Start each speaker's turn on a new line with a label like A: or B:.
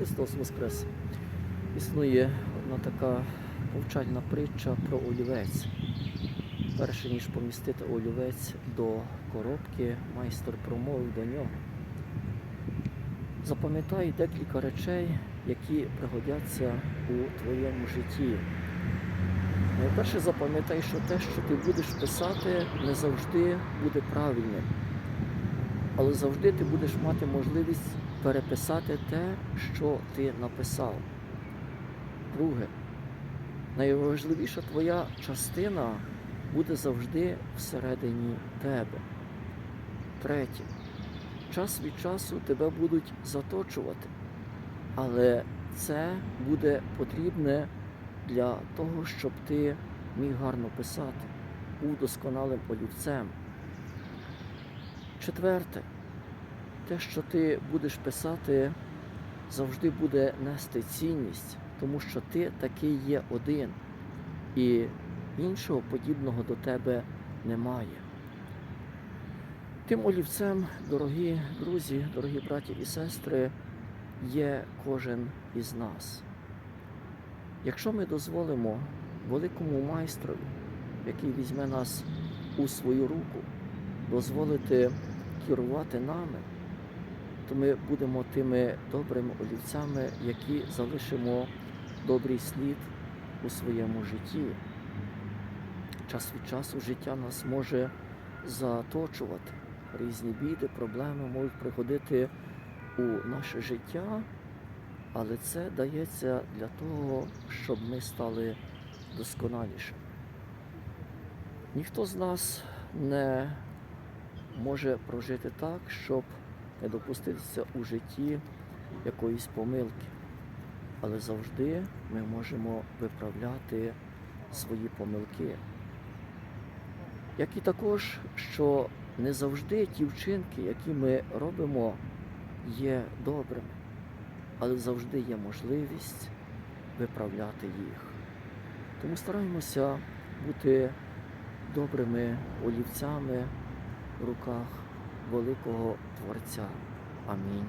A: Христос Воскрес! Існує одна така повчальна притча про олівець. Перше ніж помістити олівець до коробки, майстер промовив до нього. Запам'ятай декілька речей, які пригодяться у твоєму житті. Найперше запам'ятай, що те, що ти будеш писати, не завжди буде правильним. Але завжди ти будеш мати можливість переписати те, що ти написав. Друге, найважливіша твоя частина буде завжди всередині тебе. Третє, час від часу тебе будуть заточувати, але це буде потрібне для того, щоб ти міг гарно писати, був досконалим олівцем. Четверте, те, що ти будеш писати, завжди буде нести цінність, тому що ти такий є один, і іншого подібного до тебе немає. Тим олівцем, дорогі друзі, дорогі браті і сестри, є кожен із нас. Якщо ми дозволимо великому майстрові, який візьме нас у свою руку, дозволити керувати нами, то ми будемо тими добрими олівцями, які залишимо добрий слід у своєму житті. Час від часу життя нас може заточувати. Різні біди, проблеми можуть приходити у наше життя, але це дається для того, щоб ми стали досконалішими. Ніхто з нас не може прожити так, щоб не допуститися у житті якоїсь помилки. Але завжди ми можемо виправляти свої помилки. Як і також, що не завжди ті вчинки, які ми робимо, є добрими, але завжди є можливість виправляти їх. Тому стараємося бути добрими олівцями в руках великого Творця. Амінь.